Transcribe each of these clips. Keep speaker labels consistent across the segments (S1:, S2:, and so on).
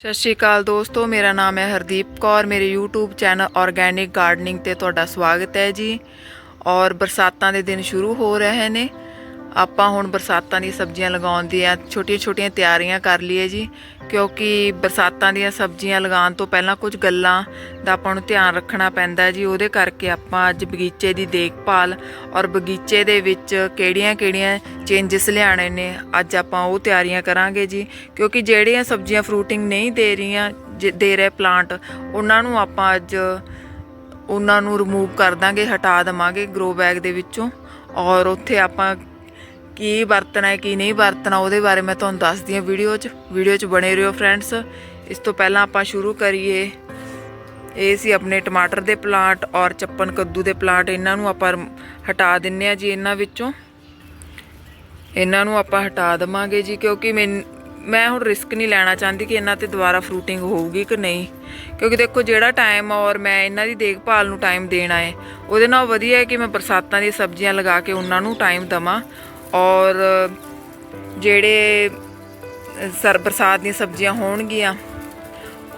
S1: ਸਤਿ ਸ਼੍ਰੀ ਅਕਾਲ ਦੋਸਤੋ, ਮੇਰਾ ਨਾਮ ਹੈ ਹਰਦੀਪ ਕੌਰ, ਮੇਰੇ YouTube ਚੈਨਲ ਆਰਗੈਨਿਕ ਗਾਰਡਨਿੰਗ ਤੇ ਤੁਹਾਡਾ ਸਵਾਗਤ ਹੈ ਜੀ। ਔਰ ਬਰਸਾਤਾਂ ਦੇ ਦਿਨ ਸ਼ੁਰੂ ਹੋ ਰਹੇ ਨੇ ਆਪਾਂ ਹੁਣ ਬਰਸਾਤਾਂ ਦੀਆਂ ਸਬਜ਼ੀਆਂ ਲਗਾਉਣ ਦੀਆਂ ਛੋਟੀਆਂ-ਛੋਟੀਆਂ ਤਿਆਰੀਆਂ ਕਰ ਲਈਏ ਜੀ, ਕਿਉਂਕਿ ਬਰਸਾਤਾਂ ਦੀਆਂ ਸਬਜ਼ੀਆਂ ਲਗਾਉਣ ਤੋਂ ਪਹਿਲਾਂ ਕੁਝ ਗੱਲਾਂ ਦਾ ਆਪਾਂ ਨੂੰ ਧਿਆਨ ਰੱਖਣਾ ਪੈਂਦਾ ਜੀ, ਉਹਦੇ ਕਰਕੇ ਆਪਾਂ ਅੱਜ ਬਗੀਚੇ ਦੀ ਦੇਖਭਾਲ ਔਰ ਬਗੀਚੇ ਦੇ ਵਿੱਚ ਕਿਹੜੀਆਂ-ਕਿਹੜੀਆਂ ਚੇਂਜਸ ਲਿਆਣੇ ਨੇ, ਅੱਜ ਆਪਾਂ ਉਹ ਤਿਆਰੀਆਂ ਕਰਾਂਗੇ ਜੀ, ਕਿਉਂਕਿ ਜਿਹੜੀਆਂ ਸਬਜ਼ੀਆਂ ਫਰੂਟਿੰਗ ਨਹੀਂ ਦੇ ਰਹੀਆਂ, ਜ- ਦੇ ਰਹੇ ਪਲਾਂਟ ਉਹਨਾਂ ਨੂੰ ਆਪਾਂ ਅੱਜ ਉਹਨਾਂ ਨੂੰ ਰਿਮੂਵ ਕਰ ਦਾਂਗੇ, ਹਟਾ ਦਵਾਂਗੇ ਗਰੋ ਬੈਗ ਦੇ ਵਿੱਚੋਂ ਔਰ ਉੱਥੇ ਆਪਾਂ ਕੀ ਵਰਤਣਾ ਹੈ, ਕੀ ਨਹੀਂ ਵਰਤਣਾ, ਉਹਦੇ ਬਾਰੇ ਮੈਂ ਤੁਹਾਨੂੰ ਦੱਸਦੀ ਹਾਂ ਵੀਡੀਓ 'ਚ। ਵੀਡੀਓ 'ਚ ਬਣੇ ਰਹੋ ਫਰੈਂਡਸ ਇਸ ਤੋਂ ਪਹਿਲਾਂ ਆਪਾਂ ਸ਼ੁਰੂ ਕਰੀਏ। ਇਹ ਸੀ ਆਪਣੇ ਟਮਾਟਰ ਦੇ ਪਲਾਂਟ ਔਰ ਚੱਪਨ ਕੱਦੂ ਦੇ ਪਲਾਂਟ। ਇਹਨਾਂ ਨੂੰ ਆਪਾਂ ਹਟਾ ਦਿੰਨੇ ਆ ਜੀ ਇਹਨਾਂ ਵਿੱਚੋਂ। ਇਹਨਾਂ ਨੂੰ ਆਪਾਂ ਹਟਾ ਦਵਾਂਗੇ ਜੀ, ਕਿਉਂਕਿ ਮੈਂ ਮੈਂ ਹੁਣ ਰਿਸਕ ਨਹੀਂ ਲੈਣਾ ਚਾਹੁੰਦੀ ਕਿ ਇਹਨਾਂ ਤੇ ਦੁਬਾਰਾ ਫਰੂਟਿੰਗ ਹੋਊਗੀ ਕਿ ਨਹੀਂ। ਕਿਉਂਕਿ ਦੇਖੋ ਜਿਹੜਾ ਟਾਈਮ ਔਰ ਮੈਂ ਇਹਨਾਂ ਦੀ ਦੇਖਭਾਲ ਨੂੰ ਟਾਈਮ ਦੇਣਾ ਹੈ, ਉਹਦੇ ਨਾਲ ਵਧੀਆ ਹੈ ਕਿ ਮੈਂ ਬਰਸਾਤਾਂ ਦੀਆਂ ਸਬਜ਼ੀਆਂ ਲਗਾ ਕੇ ਉਹਨਾਂ ਨੂੰ ਟਾਈਮ ਦਵਾਂ। ਔਰ ਜਿਹੜੇ ਸਰ ਬਰਸਾਤ ਦੀਆਂ ਸਬਜ਼ੀਆਂ ਹੋਣਗੀਆਂ,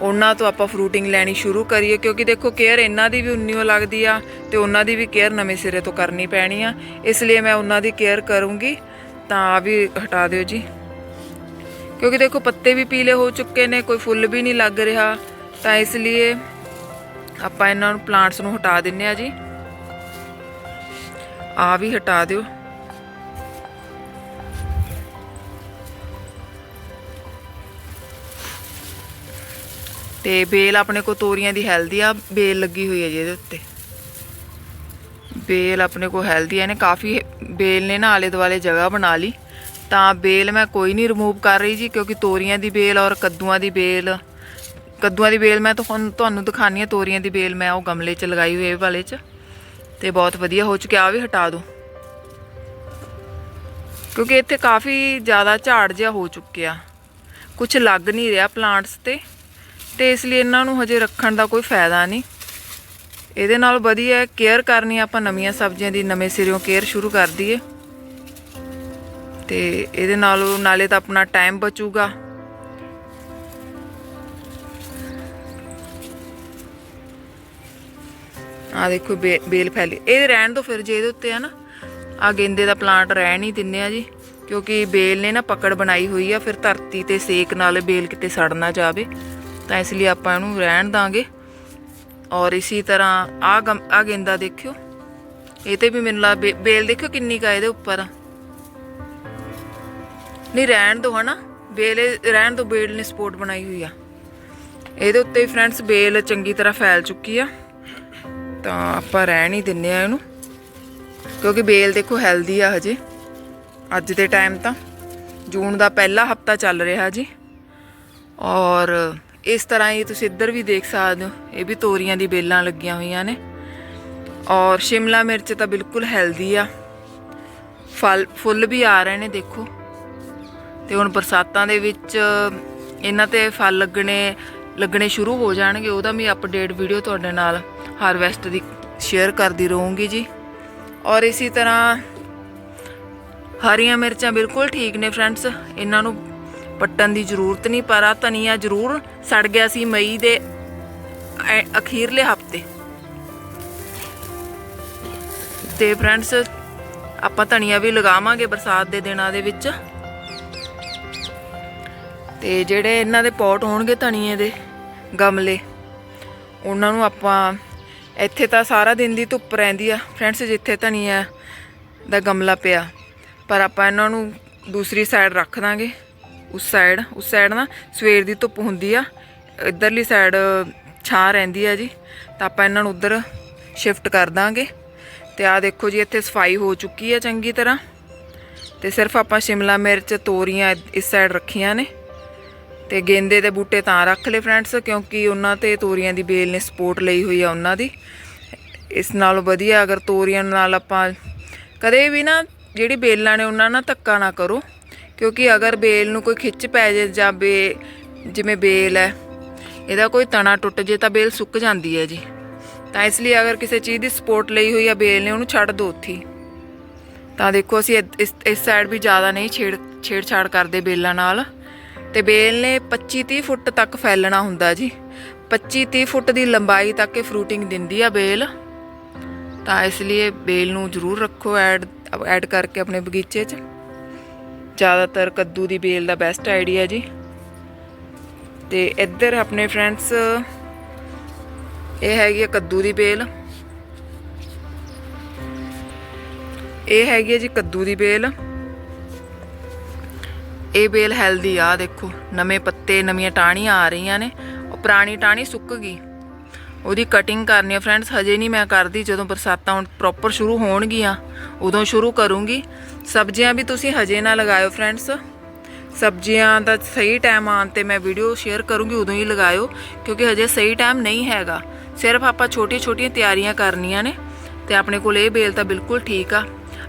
S1: ਉਹਨਾਂ ਤੋਂ ਆਪਾਂ ਫਰੂਟਿੰਗ ਲੈਣੀ ਸ਼ੁਰੂ ਕਰੀਏ। ਕਿਉਂਕਿ ਦੇਖੋ ਕੇਅਰ ਇਹਨਾਂ ਦੀ ਵੀ ਉਨੀਓ ਲੱਗਦੀ ਆ ਤੇ ਉਹਨਾਂ ਦੀ ਵੀ ਕੇਅਰ ਨਵੇਂ ਸਿਰੇ ਤੋਂ ਕਰਨੀ ਪੈਣੀ ਆ। ਇਸ ਲਈ ਮੈਂ ਉਹਨਾਂ ਦੀ ਕੇਅਰ ਕਰੂੰਗੀ। ਤਾਂ ਆ ਵੀ ਹਟਾ ਦਿਓ ਜੀ। ਕਿਉਂਕਿ ਦੇਖੋ, ਪੱਤੇ ਵੀ ਪੀਲੇ ਹੋ ਚੁੱਕੇ ਨੇ, ਕੋਈ ਫੁੱਲ ਵੀ ਨਹੀਂ ਲੱਗ ਰਿਹਾ। ਤਾਂ ਇਸ ਲਈ ਆਪਾਂ ਇਹਨਾਂ ਨੂੰ ਪਲਾਂਟਸ ਨੂੰ ਹਟਾ ਦਿੰਨੇ ਆ ਜੀ। ਆ ਵੀ ਹਟਾ ਦਿਓ। ਤੇ ਬੇਲ ਆਪਣੇ ਕੋ ਤੋਰੀਆਂ ਦੀ ਹੈਲਦੀ ਆ, ਬੇਲ ਲੱਗੀ ਹੋਈ ਹੈ ਜੀ ਇਹਦੇ ਉੱਤੇ। ਬੇਲ ਆਪਣੇ ਕੋ ਹੈਲਦੀ ਆ ਨੇ ਕਾਫੀ ਬੇਲ ਨੇ ਨਾ ਆਲੇ ਦੁਆਲੇ ਜਗ੍ਹਾ ਬਣਾ ਲਈ। ਤਾਂ ਬੇਲ ਮੈਂ ਕੋਈ ਨਹੀਂ ਰਿਮੂਵ ਕਰ ਰਹੀ ਜੀ, ਕਿਉਂਕਿ ਤੋਰੀਆਂ ਦੀ ਬੇਲ ਔਰ ਕੱਦੂਆਂ ਦੀ ਬੇਲ, ਕੱਦੂਆਂ ਦੀ ਬੇਲ ਮੈਂ ਤੁਹਾਨੂੰ ਤੁਹਾਨੂੰ ਦਿਖਾਣੀ ਆ ਤੋਰੀਆਂ ਦੀ ਬੇਲ ਮੈਂ ਉਹ ਗਮਲੇ 'ਚ ਲਗਾਈ ਹੋਈ ਇਹ ਵਾਲੇ 'ਚ। ਤੇ ਬਹੁਤ ਵਧੀਆ ਹੋ ਚੁੱਕਿਆ ਆ ਵੀ ਹਟਾ ਦਿਓ ਕਿਉਂਕਿ ਇੱਥੇ ਕਾਫੀ ਜ਼ਿਆਦਾ ਝਾੜ ਜਿਹਾ ਹੋ ਚੁੱਕਿਆ। ਕੁਝ ਲੱਗ ਨਹੀਂ ਰਿਹਾ ਪਲਾਂਟਸ ਤੇ। ਤੇ ਇਸ ਲਈ ਇਹਨਾਂ ਨੂੰ ਹਜੇ ਰੱਖਣ ਦਾ ਕੋਈ ਫਾਇਦਾ ਨਹੀਂ। ਇਹਦੇ ਨਾਲ ਵਧੀਆ ਕੇਅਰ ਕਰਨੀ ਆਪਾਂ ਨਵੀਆਂ ਸਬਜ਼ੀਆਂ ਦੀ ਨਵੇਂ ਸਿਰਿਓਂ ਕੇਅਰ ਸ਼ੁਰੂ ਕਰ ਦਈਏ। ਤੇ ਇਹਦੇ ਨਾਲ ਨਾਲੇ ਤਾਂ ਆਪਣਾ ਟਾਈਮ ਬਚੂਗਾ। ਆ ਦੇਖੋ ਬੇ- ਬੇਲ ਫੈਲੀ। ਇਹ ਰਹਿਣ ਦੋ ਫਿਰ ਜੇ ਇਹਦੇ ਉੱਤੇ ਆ ਨਾ। ਆ ਗੇਂਦੇ ਦਾ ਪਲਾਂਟ ਰਹਿਣ ਹੀ ਦਿੰਨੇ ਆ ਜੀ, ਕਿਉਂਕਿ ਬੇਲ ਨੇ ਨਾ ਪਕੜ ਬਣਾਈ ਹੋਈ ਆ, ਫਿਰ ਧਰਤੀ ਤੇ ਸੇਕ ਨਾਲ ਬੇਲ ਕਿਤੇ ਸੜ ਨਾ ਜਾਵੇ। ਤਾਂ ਇਸ ਲਈ ਆਪਾਂ ਇਹਨੂੰ ਰਹਿਣ ਦਾਂਗੇ। ਔਰ ਇਸੇ ਤਰ੍ਹਾਂ ਆ ਆ ਗੇਂਦਾ ਦੇਖਿਓ। ਇਹ ਤੇ ਵੀ ਮੈਨੂੰ ਲਾ ਬੇਲ ਦੇਖਿਓ ਕਿੰਨੀ ਕਾ ਇਹਦੇ ਉੱਪਰ। ਆ ਨਹੀਂ, ਰਹਿਣ ਦੋ ਹਨਾ। ਬੇਲ ਇਹ- ਰਹਿਣ ਦੋ, ਬੇਲ ਨੇ ਸਪੋਰਟ ਬਣਾਈ ਹੋਈ ਆ। ਇਹਦੇ ਉੱਤੇ ਫਰੈਂਡਸ, ਬੇਲ ਚੰਗੀ ਤਰ੍ਹਾਂ ਫੈਲ ਚੁੱਕੀ ਆ। ਤਾਂ ਆਪਾਂ ਰਹਿਣ ਹੀ ਦਿੰਨੇ ਆ ਇਹਨੂੰ। ਕਿਉਂਕਿ ਬੇਲ ਦੇਖੋ ਹੈਲਦੀ ਆ ਹਜੇ। ਅੱਜ ਦੇ ਟਾਈਮ ਤਾਂ। ਜੂਨ ਦਾ ਪਹਿਲਾ ਹਫਤਾ ਚੱਲ ਰਿਹਾ ਜੀ। ਔਰ ਇਸ ਤਰ੍ਹਾਂ ਹੀ ਤੁਸੀਂ ਇੱਧਰ ਵੀ ਦੇਖ ਸਕਦੇ ਹੋ, ਇਹ ਵੀ ਤੋਰੀਆਂ ਦੀ ਬੇਲਾਂ ਲੱਗੀਆਂ ਹੋਈਆਂ ਨੇ। ਔਰ ਸ਼ਿਮਲਾ ਮਿਰਚ ਤਾਂ ਬਿਲਕੁਲ ਹੈਲਦੀ ਆ। ਫਲ, ਫੁੱਲ ਵੀ ਆ ਰਹੇ ਨੇ, ਦੇਖੋ। ਤੇ ਹੁਣ ਬਰਸਾਤਾਂ ਦੇ ਵਿੱਚ ਇਹਨਾਂ ਤੇ ਫਲ ਲੱਗਣੇ ਲੱਗਣੇ ਸ਼ੁਰੂ ਹੋ ਜਾਣਗੇ। ਉਹਦਾ ਵੀ ਅਪਡੇਟ ਵੀਡੀਓ ਤੁਹਾਡੇ ਨਾਲ ਹਾਰਵੈਸਟ ਦੀ ਸ਼ੇਅਰ ਕਰਦੀ ਰਹੂੰਗੀ ਜੀ। ਔਰ ਇਸੇ ਤਰ੍ਹਾਂ ਹਰੀਆਂ ਮਿਰਚਾਂ ਬਿਲਕੁਲ ਠੀਕ ਨੇ ਫਰੈਂਡਸ ਇਹਨਾਂ ਨੂੰ ਪੱਟਣ ਦੀ ਜ਼ਰੂਰਤ ਨਹੀਂ, ਪਰ ਆ ਧਨੀਆ ਜ਼ਰੂਰ ਸੜ ਗਿਆ ਸੀ ਮਈ ਦੇ ਅਖੀਰਲੇ ਹਫ਼ਤੇ। ਤੇ ਫਰੈਂਡਸ, ਆਪਾਂ ਧਨੀਆ ਵੀ ਲਗਾਵਾਂਗੇ ਬਰਸਾਤ ਦੇ ਦਿਨਾਂ ਦੇ ਵਿੱਚ। ਤੇ ਜਿਹੜੇ ਇਹਨਾਂ ਦੇ ਪੌਟ ਹੋਣਗੇ ਧਨੀਏ ਦੇ, ਗਮਲੇ, ਉਹਨਾਂ ਨੂੰ ਆਪਾਂ, ਇੱਥੇ ਤਾਂ ਸਾਰਾ ਦਿਨ ਦੀ ਧੁੱਪ ਰਹਿੰਦੀ ਆ। ਫਰੈਂਡਸ, ਜਿੱਥੇ ਧਨੀਆ ਦਾ ਗਮਲਾ ਪਿਆ, ਪਰ ਆਪਾਂ ਇਹਨਾਂ ਨੂੰ ਦੂਸਰੀ ਸਾਈਡ ਰੱਖ ਦਾਂਗੇ। ਉਸ ਸਾਈਡ ਉਸ ਸਾਈਡ ਨਾ ਸਵੇਰ ਦੀ ਧੁੱਪ ਹੁੰਦੀ ਆ, ਇਧਰਲੀ ਸਾਈਡ ਛਾਂ ਰਹਿੰਦੀ ਆ ਜੀ, ਤਾਂ ਆਪਾਂ ਇਹਨਾਂ ਨੂੰ ਉਧਰ ਸ਼ਿਫਟ ਕਰ ਦਾਂਗੇ। ਤੇ ਆ ਦੇਖੋ ਜੀ, ਇੱਥੇ ਸਫ਼ਾਈ ਹੋ ਚੁੱਕੀ ਆ ਚੰਗੀ ਤਰ੍ਹਾਂ। ਤੇ ਸਿਰਫ ਆਪਾਂ ਸ਼ਿਮਲਾ ਮਿਰਚ ਤੋਰੀਆਂ ਇਸ ਸਾਈਡ ਰੱਖੀਆਂ ਨੇ। ਤੇ ਗੇਂਦੇ ਦੇ ਬੂਟੇ ਤਾਂ ਰੱਖ ਲਏ ਫਰੈਂਡਸ ਕਿਉਂਕਿ ਉਹਨਾਂ ਤੇ ਤੋਰੀਆਂ ਦੀ ਬੇਲ ਨੇ ਸਪੋਰਟ ਲਈ ਹੋਈ ਆ ਉਹਨਾਂ ਦੀ। ਇਸ ਨਾਲੋਂ ਵਧੀਆ ਅਗਰ ਤੋਰੀਆਂ ਨਾਲ ਆਪਾਂ ਕਦੇ ਵੀ ਨਾ ਜਿਹੜੀ ਬੇਲਾਂ ਨੇ ਉਹਨਾਂ ਨਾਲ ਧੱਕਾ ਨਾ ਕਰੋ। ਕਿਉਂਕਿ ਅਗਰ ਬੇਲ ਨੂੰ ਕੋਈ ਖਿੱਚ ਪੈ ਜੇ ਜਾਂ ਬੇ, ਜਿਵੇਂ ਬੇਲ ਹੈ, ਇਹਦਾ ਕੋਈ ਤਣਾ ਟੁੱਟ ਜੇ ਤਾਂ ਬੇਲ ਸੁੱਕ ਜਾਂਦੀ ਹੈ ਜੀ। ਤਾਂ ਇਸ ਲਈ ਅਗਰ ਕਿਸੇ ਚੀਜ਼ ਦੀ ਸਪੋਰਟ ਲਈ ਹੋਈ ਆ ਬੇਲ ਨੇ, ਉਹਨੂੰ ਛੱਡ ਦੋ ਉੱਥੇ ਤਾਂ ਦੇਖੋ ਅਸੀਂ ਇਦ- ਇਸ ਇਸ ਸਾਈਡ ਵੀ ਜ਼ਿਆਦਾ ਨਹੀਂ ਛੇੜ, ਛੇੜਛਾੜ ਕਰਦੇ ਬੇਲਾਂ ਨਾਲ। ਤੇ ਬੇਲ ਨੇ 25 30 ਫੁੱਟ ਤੱਕ ਫੈਲਣਾ ਹੁੰਦਾ ਜੀ। 25 30 ਫੁੱਟ ਦੀ ਲੰਬਾਈ ਤੱਕ ਇਹ ਫਰੂਟਿੰਗ ਦਿੰਦੀ ਆ ਬੇਲ। ਤਾਂ ਇਸ ਲਈ ਬੇਲ ਨੂੰ ਜ਼ਰੂਰ ਰੱਖੋ, ਐਡ ਐਡ ਕਰਕੇ ਆਪਣੇ ਬਗੀਚੇ 'ਚ। ਜ਼ਿਆਦਾਤਰ ਕੱਦੂ ਦੀ ਬੇਲ ਦਾ ਬੈਸਟ ਆਈਡੀਆ ਜੀ। ਤੇ ਇੱਧਰ ਆਪਣੇ ਫਰੈਂਡਸ ਇਹ ਹੈਗੀ ਹੈ ਕੱਦੂ ਦੀ ਬੇਲ। ਇਹ ਹੈਗੀ ਹੈ ਜੀ ਕੱਦੂ ਦੀ ਬੇਲ। ਇਹ ਬੇਲ ਹੈਲਦੀ ਆ, ਦੇਖੋ। ਨਵੇਂ ਪੱਤੇ, ਨਵੀਆਂ ਟਾਹਣੀਆਂ ਆ ਰਹੀਆਂ ਨੇ। ਉਹ ਪੁਰਾਣੀ ਟਾਹਣੀ ਸੁੱਕ ਗਈ। ਉਹਦੀ ਕਟਿੰਗ ਕਰਨੀ ਆ ਫਰੈਂਡਸ ਹਜੇ ਨਹੀਂ ਮੈਂ ਕਰਦੀ, ਜਦੋਂ ਬਰਸਾਤਾਂ ਹੁਣ ਪ੍ਰੋਪਰ ਸ਼ੁਰੂ ਹੋਣਗੀਆਂ, ਉਦੋਂ ਸ਼ੁਰੂ ਕਰੂੰਗੀ। ਸਬਜ਼ੀਆਂ ਵੀ ਤੁਸੀਂ ਹਜੇ ਨਾ ਲਗਾਇਓ ਫਰੈਂਡਸ ਸਬਜ਼ੀਆਂ ਦਾ ਸਹੀ ਟਾਈਮ ਆਉਣ ਤੇ ਮੈਂ ਵੀਡੀਓ ਸ਼ੇਅਰ ਕਰੂੰਗੀ, ਉਦੋਂ ਹੀ ਲਗਾਇਓ, ਕਿਉਂਕਿ ਹਜੇ ਸਹੀ ਟਾਈਮ ਨਹੀਂ ਹੈਗਾ। ਸਿਰਫ ਆਪਾਂ ਛੋਟੀਆਂ ਛੋਟੀਆਂ ਤਿਆਰੀਆਂ ਕਰਨੀਆਂ ਨੇ, ਤੇ ਆਪਣੇ ਕੋਲ ਇਹ ਬੇਲ ਤਾਂ ਬਿਲਕੁਲ ਠੀਕ ਆ।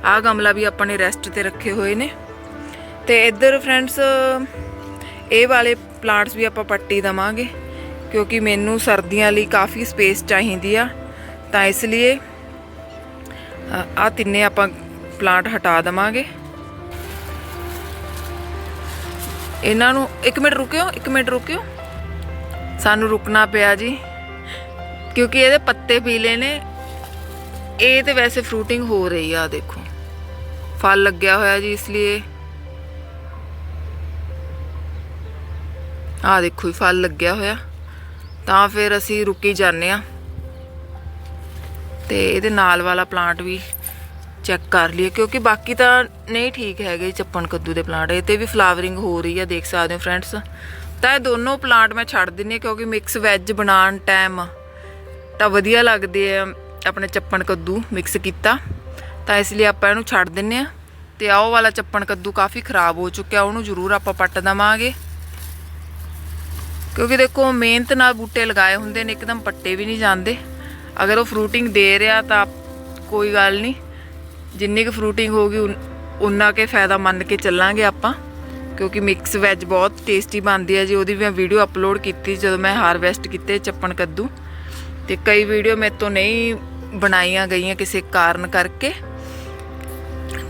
S1: ਆਹ ਗਮਲਾ ਵੀ ਆਪਾਂ ਨੇ ਰੈਸਟ ਤੇ ਰੱਖੇ ਹੋਏ ਨੇ। ਤੇ ਇੱਧਰ ਫਰੈਂਡਸ ਇਹ ਵਾਲੇ ਪਲਾਂਟਸ ਵੀ ਆਪਾਂ ਪੱਟੀ ਦਵਾਂਗੇ। ਕਿਉਂਕਿ ਮੈਨੂੰ ਸਰਦੀਆਂ ਲਈ ਕਾਫੀ ਸਪੇਸ ਚਾਹੀਦੀ ਆ। ਤਾਂ ਇਸ ਲਈ ਆ ਤਿੰਨੇ ਆਪਾਂ ਪਲਾਂਟ ਹਟਾ ਦਵਾਂਗੇ। ਇਹਨਾਂ ਨੂੰ 1 ਮਿੰਟ ਰੁਕਿਓ 1 ਮਿੰਟ ਰੁਕਿਓ। ਸਾਨੂੰ ਰੁਕਣਾ ਪਿਆ ਜੀ। ਕਿਉਂਕਿ ਇਹਦੇ ਪੱਤੇ ਪੀਲੇ ਨੇ। ਇਹ ਤੇ ਵੈਸੇ ਫਰੂਟਿੰਗ ਹੋ ਰਹੀ ਆ, ਦੇਖੋ। ਫਲ ਲੱਗਿਆ ਹੋਇਆ ਜੀ ਇਸ ਲਈ ਆ ਦੇਖੋ ਹੀ ਫਲ ਲੱਗਿਆ ਹੋਇਆ। ਤਾਂ ਫਿਰ ਅਸੀਂ ਰੁਕੀ ਜਾਂਦੇ ਆ ਤੇ ਇਹਦੇ ਨਾਲ ਵਾਲਾ ਪਲਾਂਟ ਵੀ ਚੈੱਕ ਕਰ ਲਈਏ, ਕਿਉਂਕਿ ਬਾਕੀ ਤਾਂ ਨਹੀਂ ਠੀਕ ਹੈਗੇ ਚੱਪਣ ਕੱਦੂ ਦੇ ਪਲਾਂਟ ਇਹ ਤੇ ਵੀ ਫਲਾਵਰਿੰਗ ਹੋ ਰਹੀ ਆ, ਦੇਖ ਸਕਦੇ ਹੋ ਫਰੈਂਡਸ ਤਾਂ ਇਹ ਦੋਨੋਂ ਪਲਾਂਟ ਮੈਂ ਛੱਡ ਦਿੰਨੀ ਆ ਕਿਉਂਕਿ ਮਿਕਸ ਵੈਜ ਬਣਾਉਣ ਟਾਈਮ ਤਾਂ ਵਧੀਆ ਲੱਗਦੇ ਆ ਆਪਣੇ ਚੱਪਣ ਕੱਦੂ ਮਿਕਸ ਕੀਤਾ। ਤਾਂ ਇਸ ਲਈ ਆਪਾਂ ਇਹਨੂੰ ਛੱਡ ਦਿੰਨੇ ਆ ਤੇ ਆਹ ਵਾਲਾ ਚੱਪਣ ਕੱਦੂ ਕਾਫੀ ਖਰਾਬ ਹੋ ਚੁੱਕਿਆ, ਉਹਨੂੰ ਜ਼ਰੂਰ ਆਪਾਂ ਪੱਟ ਦਵਾਂਗੇ। ਕਿਉਂਕਿ ਦੇਖੋ, ਮਿਹਨਤ ਨਾਲ ਬੂਟੇ ਲਗਾਏ ਹੁੰਦੇ ਨੇ, ਇੱਕਦਮ ਪੱਟੇ ਵੀ ਨਹੀਂ ਜਾਂਦੇ। ਅਗਰ ਉਹ ਫਰੂਟਿੰਗ ਦੇ ਰਿਹਾ ਤਾਂ ਕੋਈ ਗੱਲ ਨਹੀਂ। ਜਿੰਨੀ ਕੁ ਫਰੂਟਿੰਗ ਹੋਗੀ ਉਨਾ ਕੇ ਫਾਇਦਾ ਮੰਨ ਕੇ ਚੱਲਾਂਗੇ ਆਪਾਂ। ਕਿਉਂਕਿ ਮਿਕਸ ਵੈਜ ਬਹੁਤ ਟੇਸਟੀ ਬਣਦੀ ਹੈ ਜੀ। ਉਹਦੀ ਵੀ ਮੈਂ ਵੀਡੀਓ ਅਪਲੋਡ ਕੀਤੀ ਜਦੋਂ ਮੈਂ ਹਾਰਵੈਸਟ ਕੀਤੇ ਚੱਪਣ ਕੱਦੂ। ਤੇ ਕਈ ਵੀਡੀਓ ਮੇਰੇ ਤੋਂ ਨਹੀਂ ਬਣਾਈਆਂ ਗਈਆਂ ਕਿਸੇ ਕਾਰਨ ਕਰਕੇ।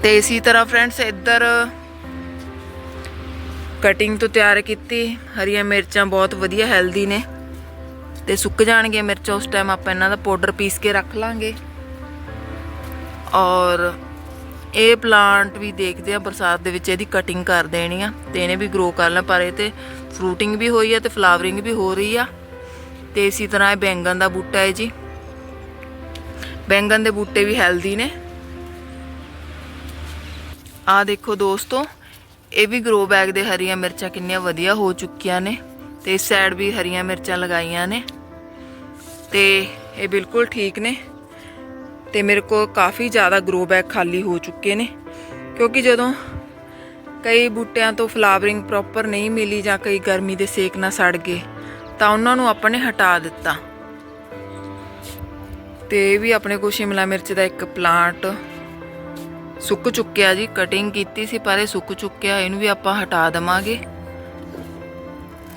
S1: ਤੇ ਇਸੇ ਤਰ੍ਹਾਂ ਫਰੈਂਡਸ ਇੱਧਰ ਕਟਿੰਗ ਤੋਂ ਤਿਆਰ ਕੀਤੀ। ਹਰੀਆਂ ਮਿਰਚਾਂ ਬਹੁਤ ਵਧੀਆ ਹੈਲਦੀ ਨੇ। ਤੇ ਸੁੱਕ ਜਾਣਗੀਆਂ ਮਿਰਚਾਂ ਉਸ ਟਾਈਮ ਆਪਾਂ ਇਹਨਾਂ ਦਾ ਪਾਊਡਰ ਪੀਸ ਕੇ ਰੱਖ ਲਾਂਗੇ। ਔਰ ਇਹ ਪਲਾਂਟ ਵੀ ਦੇਖਦੇ ਆ ਬਰਸਾਤ ਦੇ ਵਿੱਚ ਇਹਦੀ ਕਟਿੰਗ ਕਰ ਦੇਣੀ ਆ। ਤੇ ਇਹਨੇ ਵੀ ਗਰੋ ਕਰਨਾ ਪਰ ਇਹ ਤੇ ਫਰੂਟਿੰਗ ਵੀ ਹੋਈ ਆ ਤੇ ਫਲਾਵਰਿੰਗ ਵੀ ਹੋ ਰਹੀ ਆ। ਤੇ ਇਸੇ ਤਰ੍ਹਾਂ ਇਹ ਬੈਂਗਣ ਦਾ ਬੂਟਾ ਹੈ ਜੀ। ਬੈਂਗਣ ਦੇ ਬੂਟੇ ਵੀ ਹੈਲਦੀ ਨੇ। ਆ ਦੇਖੋ ਦੋਸਤੋ ਇਹ ਵੀ ਗਰੋ ਬੈਗ ਦੇ ਹਰੀਆਂ ਮਿਰਚਾਂ ਕਿੰਨੀਆਂ ਵਧੀਆ ਹੋ ਚੁੱਕੀਆਂ ਨੇ ਤੇ ਇਸ ਸਾਈਡ ਵੀ ਹਰੀਆਂ ਮਿਰਚਾਂ ਲਗਾਈਆਂ ਨੇ ਤੇ ਇਹ ਬਿਲਕੁਲ ਠੀਕ ਨੇ ਤੇ ਮੇਰੇ ਕੋਲ ਕਾਫੀ ਜ਼ਿਆਦਾ ਗਰੋ ਬੈਗ ਖਾਲੀ ਹੋ ਚੁੱਕੇ ਨੇ ਕਿਉਂਕਿ ਜਦੋਂ ਕਈ ਬੂਟਿਆਂ ਤੋਂ ਫਲਾਵਰਿੰਗ ਪ੍ਰੋਪਰ ਨਹੀਂ ਮਿਲੀ ਜਾਂ ਕਈ ਗਰਮੀ ਦੇ ਸੇਕ ਨਾਲ ਸੜ ਗਏ, ਤਾਂ ਉਹਨਾਂ ਨੂੰ ਆਪਾਂ ਨੇ ਹਟਾ ਦਿੱਤਾ। ਤੇ ਇਹ ਵੀ ਆਪਣੇ ਕੋਲ ਸ਼ਿਮਲਾ ਮਿਰਚ ਦਾ ਇੱਕ ਪਲਾਂਟ ਸੁੱਕ ਚੁੱਕਿਆ ਜੀ ਕਟਿੰਗ ਕੀਤੀ ਸੀ, ਪਰ ਇਹ ਸੁੱਕ ਚੁੱਕਿਆ, ਇਹਨੂੰ ਵੀ ਆਪਾਂ ਹਟਾ ਦਵਾਂਗੇ।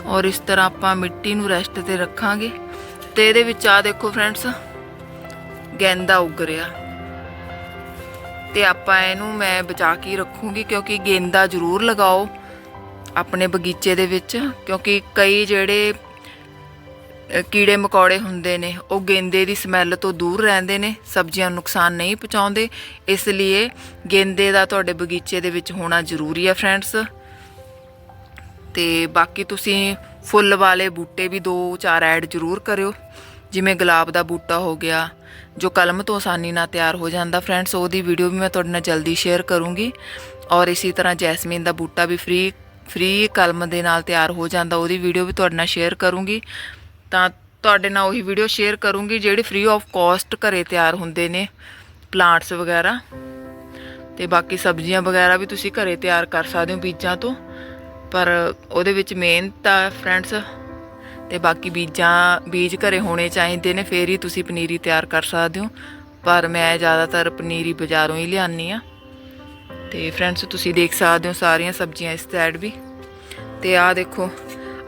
S1: ਔਰ ਇਸ ਤਰ੍ਹਾਂ ਆਪਾਂ ਮਿੱਟੀ ਨੂੰ ਰੈਸਟ ਤੇ ਰੱਖਾਂਗੇ। ਤੇ ਇਹਦੇ ਵਿੱਚ ਆ ਦੇਖੋ ਫਰੈਂਡਸ ਗੈਂਦਾ ਉੱਗ ਰਿਹਾ। ਤੇ ਆਪਾਂ ਇਹਨੂੰ ਮੈਂ ਬਚਾ ਕੇ ਰੱਖੂੰਗੀ, ਕਿਉਂਕਿ ਗੇਂਦਾ ਜ਼ਰੂਰ ਲਗਾਓ ਆਪਣੇ ਬਗੀਚੇ ਦੇ ਵਿੱਚ, ਕਿਉਂਕਿ ਕਈ ਜਿਹੜੇ ਕੀੜੇ ਮਕੌੜੇ ਹੁੰਦੇ ਨੇ, ਉਹ ਗੇਂਦੇ ਦੀ ਸਮੈਲ ਤੋਂ ਦੂਰ ਰਹਿੰਦੇ ਨੇ, ਸਬਜ਼ੀਆਂ ਨੂੰ ਨੁਕਸਾਨ ਨਹੀਂ ਪਹੁੰਚਾਉਂਦੇ, ਇਸ ਲਈ ਗੇਂਦੇ ਦਾ ਤੁਹਾਡੇ ਬਗੀਚੇ ਦੇ ਵਿੱਚ ਹੋਣਾ ਜ਼ਰੂਰੀ ਹੈ ਫਰੈਂਡਸ। ਤੇ ਬਾਕੀ ਤੁਸੀਂ ਫੁੱਲ ਵਾਲੇ ਬੂਟੇ ਵੀ ਦੋ ਚਾਰ ਐਡ ਜ਼ਰੂਰ ਕਰਿਓ, ਜਿਵੇਂ ਗੁਲਾਬ ਦਾ ਬੂਟਾ ਹੋ ਗਿਆ, ਜੋ ਕਲਮ ਤੋਂ ਆਸਾਨੀ ਨਾਲ ਤਿਆਰ ਹੋ ਜਾਂਦਾ ਫਰੈਂਡਸ, ਉਹਦੀ ਵੀਡੀਓ ਵੀ ਮੈਂ ਤੁਹਾਡੇ ਨਾਲ ਜਲਦੀ ਸ਼ੇਅਰ ਕਰੂੰਗੀ। ਔਰ ਇਸੇ ਤਰ੍ਹਾਂ ਜੈਸਮੀਨ ਦਾ ਬੂਟਾ ਵੀ ਫ੍ਰੀ ਫ੍ਰੀ ਕਲਮ ਦੇ ਨਾਲ ਤਿਆਰ ਹੋ ਜਾਂਦਾ, ਉਹਦੀ ਵੀਡੀਓ ਵੀ ਤੁਹਾਡੇ ਨਾਲ ਸ਼ੇਅਰ ਕਰੂੰਗੀ। ਤਾਂ ਤੁਹਾਡੇ ਨਾਲ ਉਹੀ ਵੀਡੀਓ ਸ਼ੇਅਰ ਕਰੂੰਗੀ ਜਿਹੜੇ ਫ੍ਰੀ ਆਫ ਕਾਸਟ ਘਰੇ ਤਿਆਰ ਹੁੰਦੇ ਨੇ ਪਲਾਂਟਸ ਵਗੈਰਾ ਤੇ ਬਾਕੀ ਸਬਜ਼ੀਆਂ ਵਗੈਰਾ ਵੀ ਤੁਸੀਂ ਘਰੇ ਤਿਆਰ ਕਰ ਸਕਦੇ ਹੋ ਬੀਜਾਂ ਤੋਂ, ਪਰ ਉਹਦੇ ਵਿੱਚ ਮਿਹਨਤ ਆ ਫਰੈਂਡਸ ਤੇ ਬਾਕੀ ਬੀਜਾਂ, ਬੀਜ ਘਰੇ ਹੋਣੇ ਚਾਹੀਦੇ ਨੇ, ਫੇਰ ਹੀ ਤੁਸੀਂ ਪਨੀਰੀ ਤਿਆਰ ਕਰ ਸਕਦੇ ਹੋ, ਪਰ ਮੈਂ ਜ਼ਿਆਦਾਤਰ ਪਨੀਰੀ ਬਾਜ਼ਾਰੋਂ ਹੀ ਲਿਆਨੀ ਆ ਤੇ ਫਰੈਂਡਸ ਤੁਸੀਂ ਦੇਖ ਸਕਦੇ ਹੋ ਸਾਰੀਆਂ ਸਬਜ਼ੀਆਂ ਇਸ ਸਾਈਡ ਵੀ। ਤੇ ਆਹ ਦੇਖੋ,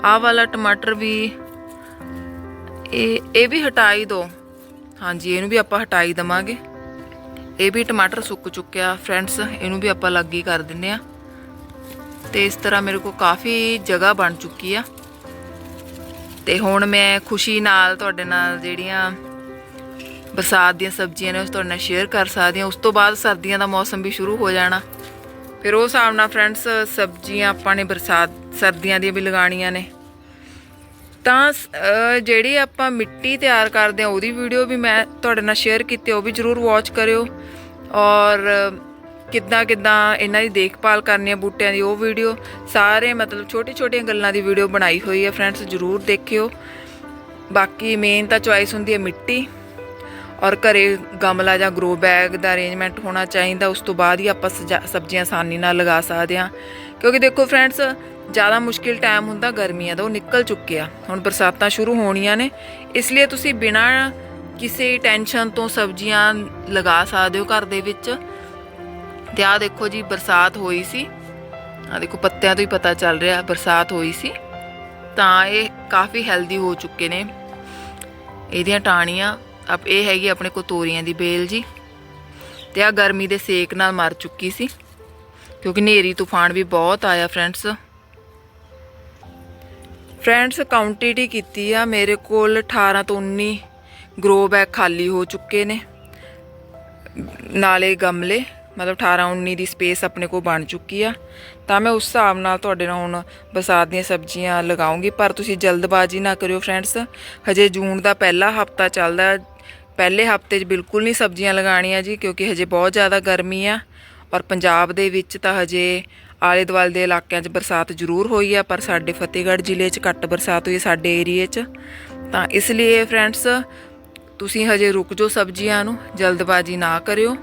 S1: ਆਹ ਵਾਲਾ ਟਮਾਟਰ ਵੀ ਇਹ ਇਹ ਵੀ ਹਟਾਈ ਦੋ। ਹਾਂਜੀ, ਇਹਨੂੰ ਵੀ ਆਪਾਂ ਹਟਾਈ ਦਵਾਂਗੇ। ਇਹ ਵੀ ਟਮਾਟਰ ਸੁੱਕ ਚੁੱਕਿਆ, ਫਰੈਂਡਸ, ਇਹਨੂੰ ਵੀ ਆਪਾਂ ਲੱਗੀ ਕਰ ਦਿੰਨੇ ਆ। ਤੇ ਇਸ ਤਰ੍ਹਾਂ ਮੇਰੇ ਕੋਲ ਕਾਫੀ ਜਗ੍ਹਾ ਬਣ ਚੁੱਕੀ ਆ। ਤੇ ਹੁਣ ਮੈਂ ਖੁਸ਼ੀ ਨਾਲ ਤੁਹਾਡੇ ਨਾਲ ਜਿਹੜੀਆਂ ਬਰਸਾਤ ਦੀਆਂ ਸਬਜ਼ੀਆਂ ਨੇ, ਉਸ ਤੁਹਾਡੇ ਨਾਲ ਸ਼ੇਅਰ ਕਰ ਸਕਦੀ ਹਾਂ। ਉਸ ਤੋਂ ਬਾਅਦ ਸਰਦੀਆਂ ਦਾ ਮੌਸਮ ਵੀ ਸ਼ੁਰੂ ਹੋ ਜਾਣਾ। ਫਿਰ ਉਹ ਹਿਸਾਬ ਨਾਲ ਫਰੈਂਡਸ, ਸਬਜ਼ੀਆਂ ਆਪਾਂ ਨੇ ਬਰਸਾਤ, ਸਰਦੀਆਂ ਦੀਆਂ ਵੀ ਲਗਾਉਣੀਆਂ ਨੇ। ਤਾਂ ਜਿਹੜੀ ਆਪਾਂ ਮਿੱਟੀ ਤਿਆਰ ਕਰਦੇ ਆ ਉਹਦੀ ਵੀਡੀਓ ਵੀ ਮੈਂ ਤੁਹਾਡੇ ਨਾਲ ਸ਼ੇਅਰ ਕੀਤੀ, ਉਹ ਵੀ ਜਰੂਰ ਵਾਚ ਕਰਿਓ। ਔਰ, ਕਿੱਦਾਂ ਕਿੱਦਾਂ ਇਹਨਾਂ ਦੀ ਦੇਖਭਾਲ ਕਰਨੀ ਹੈ, ਬੂਟਿਆਂ ਦੀ ਉਹ ਵੀਡੀਓ ਸਾਰੇ ਮਤਲਬ ਛੋਟੀ ਛੋਟੀਆਂ ਗੱਲਾਂ ਦੀ ਵੀਡੀਓ ਬਣਾਈ ਹੋਈ ਹੈ ਫਰੈਂਡਸ ਜਰੂਰ ਦੇਖਿਓ। ਬਾਕੀ ਮੇਨ ਤਾਂ ਚੁਆਇਸ ਹੁੰਦੀ ਹੈ ਮਿੱਟੀ, ਔਰ ਘਰੇ ਗਮਲਾ ਜਾਂ ਗਰੋ ਬੈਗ ਦਾ ਅਰੇਂਜਮੈਂਟ ਹੋਣਾ ਚਾਹੀਦਾ, ਉਸ ਤੋਂ ਬਾਅਦ ਹੀ ਆਪਾਂ ਸਜਾ- ਸਬਜ਼ੀਆਂ ਆਸਾਨੀ ਨਾਲ ਲਗਾ ਸਕਦੇ ਹਾਂ। ਕਿਉਂਕਿ ਦੇਖੋ ਫਰੈਂਡਸ ਜ਼ਿਆਦਾ ਮੁਸ਼ਕਿਲ ਟਾਈਮ ਹੁੰਦਾ ਗਰਮੀਆਂ ਦਾ, ਉਹ ਨਿਕਲ ਚੁੱਕਿਆ ਹੁਣ ਬਰਸਾਤਾਂ ਸ਼ੁਰੂ ਹੋਣੀਆਂ ਨੇ, ਇਸ ਲਈ ਤੁਸੀਂ ਬਿਨਾਂ ਕਿਸੇ ਟੈਨਸ਼ਨ ਤੋਂ ਸਬਜ਼ੀਆਂ ਲਗਾ ਸਕਦੇ ਹੋ ਘਰ ਦੇ ਵਿੱਚ। ਤੇ ਆਹ ਦੇਖੋ ਜੀ, ਬਰਸਾਤ ਹੋਈ ਸੀ। ਆ ਦੇਖੋ, ਪੱਤਿਆਂ ਤੋਂ ਹੀ ਪਤਾ ਚੱਲ ਰਿਹਾ, ਬਰਸਾਤ ਹੋਈ ਸੀ। ਤਾਂ ਇਹ ਕਾਫੀ ਹੈਲਦੀ ਹੋ ਚੁੱਕੇ ਨੇ। ਇਹਦੀਆਂ ਟਾਹਣੀਆਂ, ਅਬ ਇਹ ਹੈਗੀ ਆਪਣੇ ਕੋ ਤੋਰੀਆਂ ਦੀ ਬੇਲ ਜੀ। ਤੇ ਆ ਗਰਮੀ ਦੇ ਸੇਕ ਨਾਲ ਮਰ ਚੁੱਕੀ ਸੀ। ਕਿਉਂਕਿ ਨੇਰੀ ਤੂਫਾਨ ਵੀ ਬਹੁਤ ਆਇਆ ਫਰੈਂਡਸ ਫਰੈਂਡਸ ਕਾਊਂਟਿਟੀ ਕੀਤੀ ਆ। ਮੇਰੇ ਕੋਲ 18 ਤੋਂ 19 ਗਰੋ ਬੈਗ ਖਾਲੀ ਹੋ ਚੁੱਕੇ ਨੇ। ਨਾਲੇ ਗਮਲੇ, ਮਤਲਬ 18 19 ਦੀ ਸਪੇਸ ਆਪਣੇ ਕੋਲ ਬਣ ਚੁੱਕੀ ਆ। ਤਾਂ ਮੈਂ ਉਸ ਹਿਸਾਬ ਨਾਲ ਤੁਹਾਡੇ ਨਾਲ ਹੁਣ ਬਰਸਾਤ ਦੀਆਂ ਸਬਜ਼ੀਆਂ ਲਗਾਉਂਗੀ। ਪਰ ਤੁਸੀਂ ਜਲਦਬਾਜ਼ੀ ਨਾ ਕਰਿਓ ਫਰੈਂਡਸ ਹਜੇ ਜੂਨ ਦਾ ਪਹਿਲਾ ਹਫਤਾ ਚੱਲਦਾ। ਪਹਿਲੇ ਹਫ਼ਤੇ 'ਚ ਬਿਲਕੁਲ ਨਹੀਂ ਸਬਜ਼ੀਆਂ ਲਗਾਉਣੀਆਂ ਜੀ, ਕਿਉਂਕਿ ਹਜੇ ਬਹੁਤ ਜ਼ਿਆਦਾ ਗਰਮੀ ਆ। ਔਰ ਪੰਜਾਬ ਦੇ ਵਿੱਚ ਤਾਂ ਹਜੇ ਆਲੇ ਦੁਆਲੇ ਦੇ ਇਲਾਕਿਆਂ 'ਚ ਬਰਸਾਤ ਜ਼ਰੂਰ ਹੋਈ ਆ, ਪਰ ਸਾਡੇ ਫਤਿਹਗੜ੍ਹ ਜ਼ਿਲ੍ਹੇ 'ਚ ਘੱਟ ਬਰਸਾਤ ਹੋਈ ਸਾਡੇ ਏਰੀਏ 'ਚ। ਤਾਂ ਇਸ ਲਈ ਫਰੈਂਡਸ, ਤੁਸੀਂ ਹਜੇ ਰੁਕ ਜਾਓ ਸਬਜ਼ੀਆਂ ਨੂੰ, ਜਲਦਬਾਜ਼ੀ ਨਾ ਕਰਿਓ,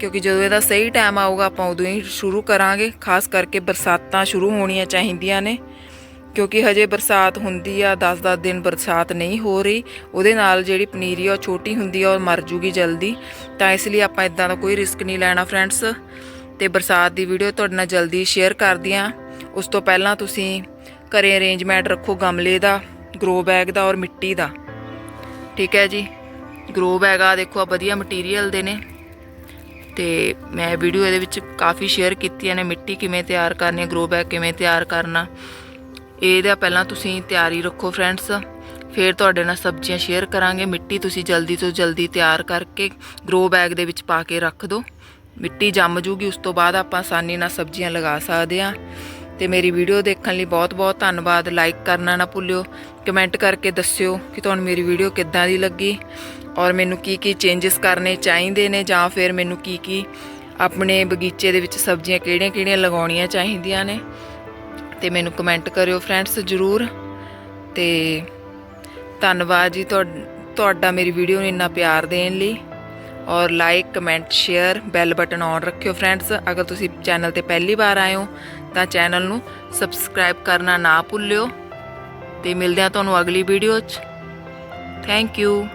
S1: ਕਿਉਂਕਿ ਜਦੋਂ ਇਹਦਾ ਸਹੀ ਟਾਈਮ ਆਊਗਾ, ਆਪਾਂ ਉਦੋਂ ਹੀ ਸ਼ੁਰੂ ਕਰਾਂਗੇ, ਖਾਸ ਕਰਕੇ ਬਰਸਾਤਾਂ ਸ਼ੁਰੂ ਹੋਣੀਆਂ ਚਾਹੀਦੀਆਂ ਨੇ। ਕਿਉਂਕਿ ਹਜੇ ਬਰਸਾਤ ਹੁੰਦੀ ਆ 10-10 ਦਿਨ ਬਰਸਾਤ ਨਹੀਂ ਹੋ ਰਹੀ। ਉਹਦੇ ਨਾਲ ਜਿਹੜੀ ਪਨੀਰੀ ਆ, ਉਹ ਛੋਟੀ ਹੁੰਦੀ ਆ ਔਰ ਮਰ ਜੂਗੀ ਜਲਦੀ। ਤਾਂ ਇਸ ਲਈ ਆਪਾਂ ਇਦਾਂ ਦਾ ਕੋਈ ਰਿਸਕ ਨਹੀਂ ਲੈਣਾ, ਫਰੈਂਡਸ। ਤੇ ਬਰਸਾਤ ਦੀ ਵੀਡੀਓ ਤੁਹਾਡੇ ਨਾਲ ਜਲਦੀ ਸ਼ੇਅਰ ਕਰਦੀ ਆ। ਉਸ ਤੋਂ ਪਹਿਲਾਂ ਤੁਸੀਂ ਘਰੇ ਅਰੇਂਜਮੈਂਟ ਰੱਖੋ ਗਮਲੇ ਦਾ ਗਰੋ ਬੈਗ ਦਾ ਔਰ ਮਿੱਟੀ ਦਾ। ਠੀਕ ਹੈ ਜੀ? ਗਰੋ ਬੈਗ ਆ, ਦੇਖੋ ਆ ਵਧੀਆ ਮਟੀਰੀਅਲ ਦੇ ਨੇ। ਤੇ ਮੈਂ ਵੀਡੀਓ ਇਹਦੇ ਵਿੱਚ ਕਾਫੀ ਸ਼ੇਅਰ ਕੀਤੀਆਂ ਨੇ ਮਿੱਟੀ ਕਿਵੇਂ ਤਿਆਰ ਕਰਨੀ ਗਰੋ ਬੈਗ ਕਿਵੇਂ ਤਿਆਰ ਕਰਨਾ। ਇਹਦਾ ਪਹਿਲਾਂ ਤੁਸੀਂ ਤਿਆਰੀ ਰੱਖੋ ਫਰੈਂਡਸ ਫਿਰ ਤੁਹਾਡੇ ਨਾਲ ਸਬਜ਼ੀਆਂ ਸ਼ੇਅਰ ਕਰਾਂਗੇ। ਮਿੱਟੀ ਤੁਸੀਂ ਜਲਦੀ ਤੋਂ ਜਲਦੀ ਤਿਆਰ ਕਰਕੇ ਗਰੋ ਬੈਗ ਦੇ ਵਿੱਚ ਪਾ ਕੇ ਰੱਖ ਦਿਓ। ਮਿੱਟੀ ਜੰਮ ਜੂਗੀ, ਉਸ ਤੋਂ ਬਾਅਦ ਆਪਾਂ ਆਸਾਨੀ ਨਾਲ ਸਬਜ਼ੀਆਂ ਲਗਾ ਸਕਦੇ ਹਾਂ। ਤੇ ਮੇਰੀ ਵੀਡੀਓ ਦੇਖਣ ਲਈ ਬਹੁਤ-ਬਹੁਤ ਧੰਨਵਾਦ। ਲਾਈਕ ਕਰਨਾ ਨਾ ਭੁੱਲਿਓ। ਕਮੈਂਟ ਕਰਕੇ ਦੱਸਿਓ ਕਿ ਤੁਹਾਨੂੰ ਮੇਰੀ ਵੀਡੀਓ ਕਿੱਦਾਂ ਦੀ ਲੱਗੀ। ਔਰ ਮੈਨੂੰ ਕੀ ਕੀ ਚੇਂਜਸ ਕਰਨੇ ਚਾਹੀਦੇ ਨੇ, ਜਾਂ ਫਿਰ ਮੈਨੂੰ ਕੀ ਕੀ ਆਪਣੇ ਬਗੀਚੇ ਦੇ ਵਿੱਚ ਸਬਜ਼ੀਆਂ ਕਿਹੜੀਆਂ-ਕਿਹੜੀਆਂ ਲਗਾਉਣੀਆਂ ਚਾਹੀਦੀਆਂ ਨੇ। ਤੇ ਮੈਨੂੰ ਕਮੈਂਟ ਕਰਿਓ ਫਰੈਂਡਸ ਜਰੂਰ। ਤੇ ਧੰਨਵਾਦ ਜੀ ਤੁਹਾ- ਤੁਹਾਡਾ ਮੇਰੀ ਵੀਡੀਓ ਨੂੰ ਇੰਨਾ ਪਿਆਰ ਦੇਣ ਲਈ। ਔਰ like comment share bell button on ਰੱਖਿਓ ਫਰੈਂਡਸ ਅਗਰ ਤੁਸੀਂ ਚੈਨਲ ਤੇ ਪਹਿਲੀ ਵਾਰ ਆਏ ਹੋ, ਤਾਂ ਚੈਨਲ ਨੂੰ ਸਬਸਕ੍ਰਾਈਬ ਕਰਨਾ ਨਾ ਭੁੱਲਿਓ। ਤੇ ਮਿਲਦੇ ਹਾਂ ਤੁਹਾਨੂੰ ਅਗਲੀ ਵੀਡੀਓ 'ਚ। Thank you